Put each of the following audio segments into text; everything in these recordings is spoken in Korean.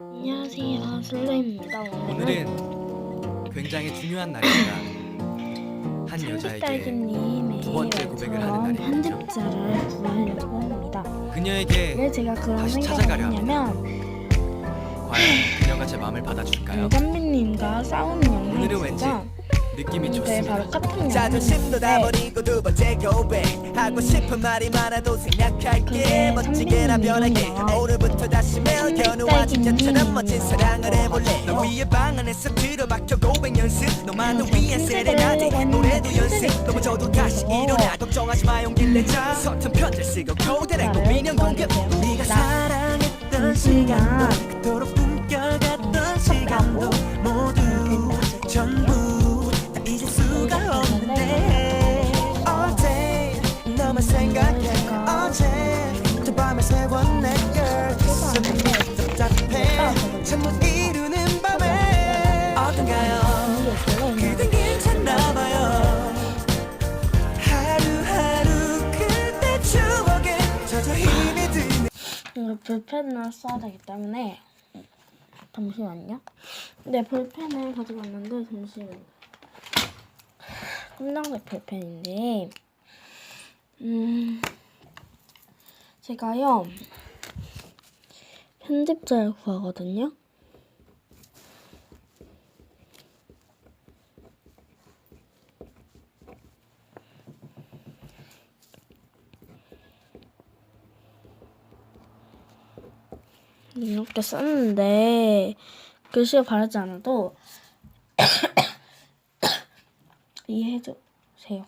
안녕하세요 슬로입니다 오늘은 굉장히 중요한 날입니다. 한 여자에게 딸기님의 두 번째 고백을 하는 날이겠죠. 편집자를 구하려고 합니다 그녀에게 왜 제가 그런 다시 생각을 찾아가려 했냐면 과연 그녀가 제 마음을 받아줄까요? 선배님과 싸우는 오늘은 영상이 왠지 느낌이 네 좋습니다. 바로 자존심도 다 버리고 두 번째 고백 하고 싶은 말이 많아도 생략할게. 그게 멋지게나 선배님 변하게. 이름이야. 오늘부터 다시 매일 견우와 진짜처럼 멋진 사랑을 해볼래. 너 위에 방 안에서 들어박혀 고백 연습. 너만을 그래서 위한 세레나데 노래도 연습. 팬들이 넘어져도 다시 있어서 일어나. 걱정하지 마 용기를 내자. 서툰 편지를 쓰고 고대라고 나를 인형 공격. 우리가 나. 사랑했던. 시간도 볼펜을 써야 되기 때문에 잠시만요. 네 볼펜을 가지고 왔는데 잠시만요. 끝난색 볼펜인데 음 제가요 편집자를 구하거든요. 이렇게 썼는데 글씨가 바르지 않아도 이해해 주세요.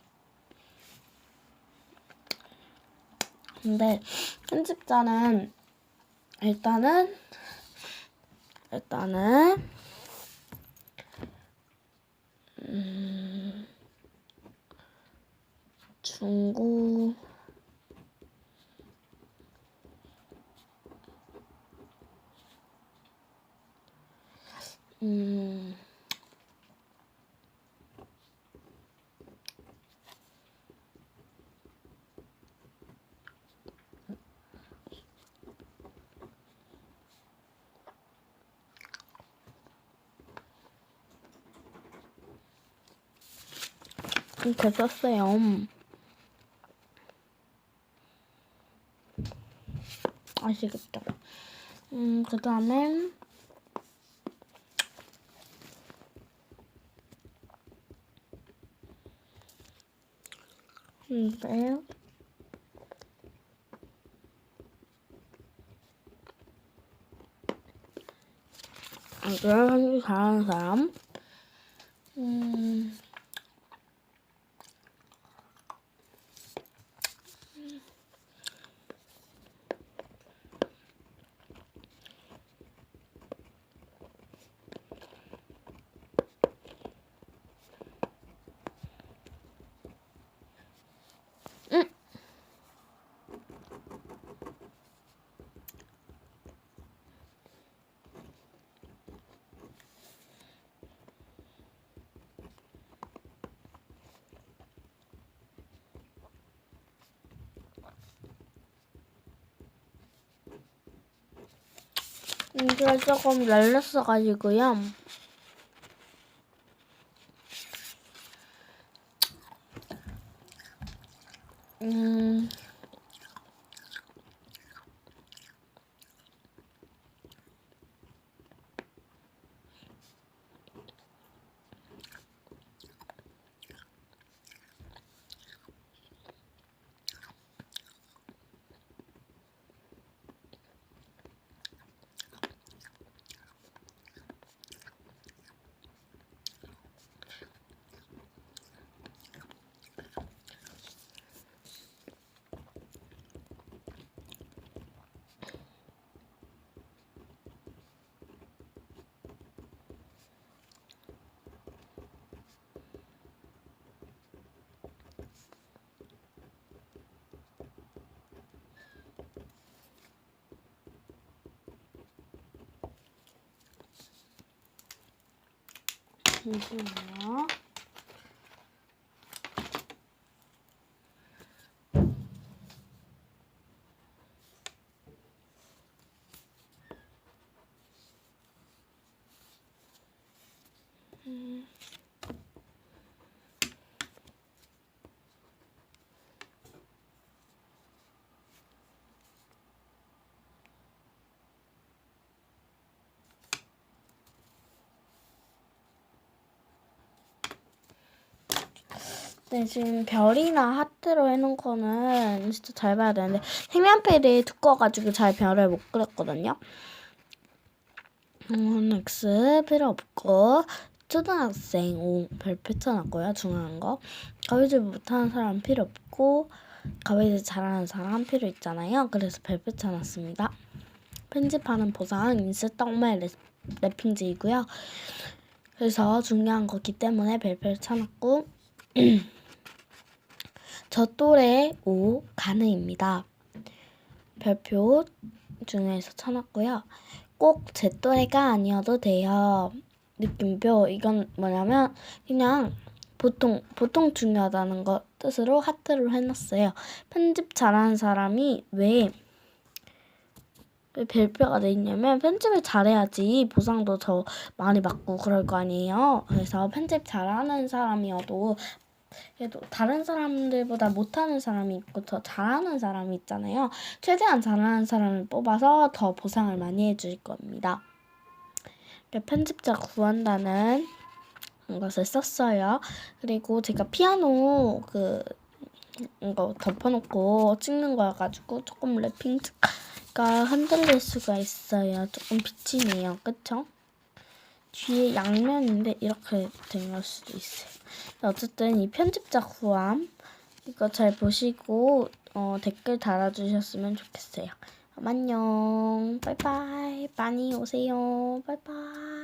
근데 편집자는 일단은 일단은 음, 중국 음, 이렇게 썼어요. 아시겠죠? 음, 그 다음에 근데 이게 한국 이게 조금 날렸어가지고요. 음, 잠시만요. 음. 네, 지금 별이나 하트로 해놓은 거는 진짜 잘 봐야 되는데 색연필이 두꺼워가지고 잘 별을 못 그렸거든요. 음, X 필요 없고 초등학생 O 별표 쳐놨고요. 중요한 거. 가위질 못하는 사람 필요 없고 가위질 잘하는 사람 필요 있잖아요. 그래서 별표 쳐놨습니다. 편집하는 보상 인스 떡메 랩- 랩핑지이고요. 그래서 중요한 거기 때문에 별표를 쳐놨고 저 또래 O 가능입니다. 별표 중에서 쳐놨고요. 꼭 제 또래가 아니어도 돼요. 느낌표 이건 뭐냐면 그냥 보통 보통 중요하다는 거 뜻으로 하트로 해놨어요. 편집 잘하는 사람이 왜, 왜 별표가 돼 있냐면 편집을 잘해야지 보상도 더 많이 받고 그럴 거 아니에요. 그래서 편집 잘하는 사람이어도 그래도 다른 사람들보다 못하는 사람이 있고 더 잘하는 사람이 있잖아요. 최대한 잘하는 사람을 뽑아서 더 보상을 많이 해줄 겁니다. 편집자 구한다는 것을 썼어요. 그리고 제가 피아노 그 이거 덮어놓고 찍는 거여가지고 조금 랩핑가 흔들릴 수가 있어요. 조금 비치네요. 그쵸? 뒤에 양면인데 이렇게 된 걸 수도 있어요. 어쨌든 이 편집자 구함 이거 잘 보시고 어, 댓글 달아주셨으면 좋겠어요. 안녕. 빠이빠이. 많이 오세요. 빠이빠이.